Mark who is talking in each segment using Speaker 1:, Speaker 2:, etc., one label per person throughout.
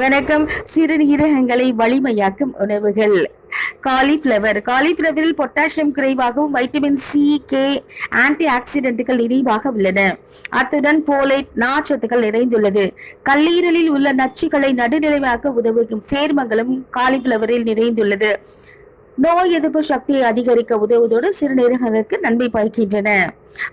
Speaker 1: வணக்கம். சிறுநீரகங்களை வலிமையாக்கும் உணவுகள். காலிஃப்ளவர். காலிஃப்ளவரில் பொட்டாசியம் குறைவாகவும் வைட்டமின் சி கே ஆன்டி ஆக்சிடென்ட்கள் நிறைவாக உள்ளன. அத்துடன் போலேட் நார்ச்சத்துக்கள் நிறைந்துள்ளது. கல்லீரலில் உள்ள நச்சுக்களை நடுநிலைவாக்க உதவும் சேர்மங்களும் காலிஃப்ளவரில் நிறைந்துள்ளது. நோய் எதிர்ப்பு சக்தியை அதிகரிக்க உதவுவதோடு சிறுநீரகங்களுக்கு நன்மை பயக்கின்றன.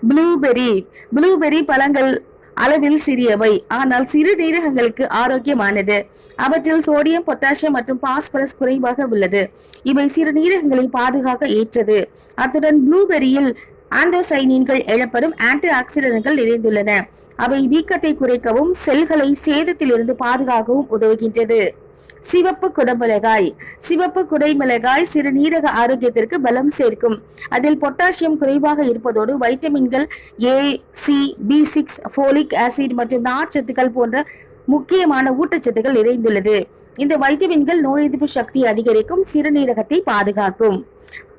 Speaker 1: ப்ளூபெர்ரி ப்ளூபெர்ரி பழங்கள் அளவில் சிறியவை. ஆனால் சிறுநீரகங்களுக்கு ஆரோக்கியமானது. அவற்றில் சோடியம் பொட்டாசியம் மற்றும் பாஸ்பரஸ் குறைவாக உள்ளது. இவை சிறுநீரகங்களை பாதுகாக்க ஏற்றது. அத்துடன் ப்ளூபெரியில் ஆந்தோசைனின்கள் எழப்படும் ஆன்டி ஆக்சிடென்ட்கள் நிறைந்துள்ளன. அவை வீக்கத்தை குறைக்கவும் செல்களை சேதத்திலிருந்து பாதுகாக்கவும் உதவுகின்றது. சிவப்பு குடமிளகாய். சிவப்பு குடைமிளகாய் சிறுநீரக ஆரோக்கியத்திற்கு பலம் சேர்க்கும். அதில் பொட்டாசியம் குறைவாக இருப்பதோடு வைட்டமின்கள் A C B six folic acid மற்றும் நார்ச்சத்துக்கள் போன்ற முக்கியமான ஊட்டச்சத்துக்கள் நிறைந்துள்ளது. இந்த வைட்டமின்கள் நோய் எதிர்ப்பு சக்தியை அதிகரிக்கும் சிறுநீரகத்தை பாதுகாக்கும்.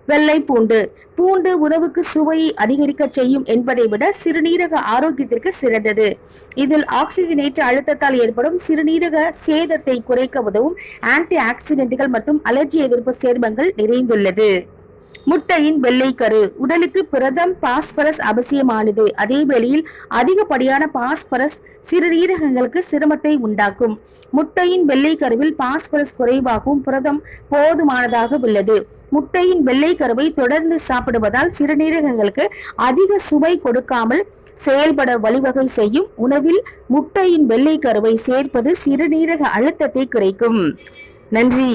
Speaker 1: வெள்ளை பூண்டு. பூண்டு உணவுக்கு சுவையை அதிகரிக்க செய்யும் என்பதை விட சிறுநீரக ஆரோக்கியத்திற்கு சிறந்தது. இதில் ஆக்சிஜனேற்ற அழுத்தத்தால் ஏற்படும் சிறுநீரக சேதத்தை குறைக்க உதவும் ஆன்டி ஆக்சிடென்ட்கள் மற்றும் அலர்ஜி எதிர்ப்பு சேர்மங்கள் நிறைந்துள்ளது. முட்டையின் வெள்ளைக்கரு. உடலுக்கு புரதம் பாஸ்பரஸ் அவசியமானது. அதே வேளையில் அதிகப்படியான பாஸ்பரஸ் சிறுநீரகங்களுக்கு சிரமத்தை உண்டாக்கும். முட்டையின் வெள்ளைக்கருவில் பாஸ்பரஸ் குறைவாகவும் புரதம் போதுமானதாக உள்ளது. முட்டையின் வெள்ளைக்கருவை தொடர்ந்து சாப்பிடுவதால் சிறுநீரகங்களுக்கு அதிக சுவை கொடுக்காமல் செயல்பட வழிவகை செய்யும் உணவில் முட்டையின் வெள்ளைக்கருவை சேர்ப்பது சிறுநீரக அழுத்தத்தை குறைக்கும். நன்றி.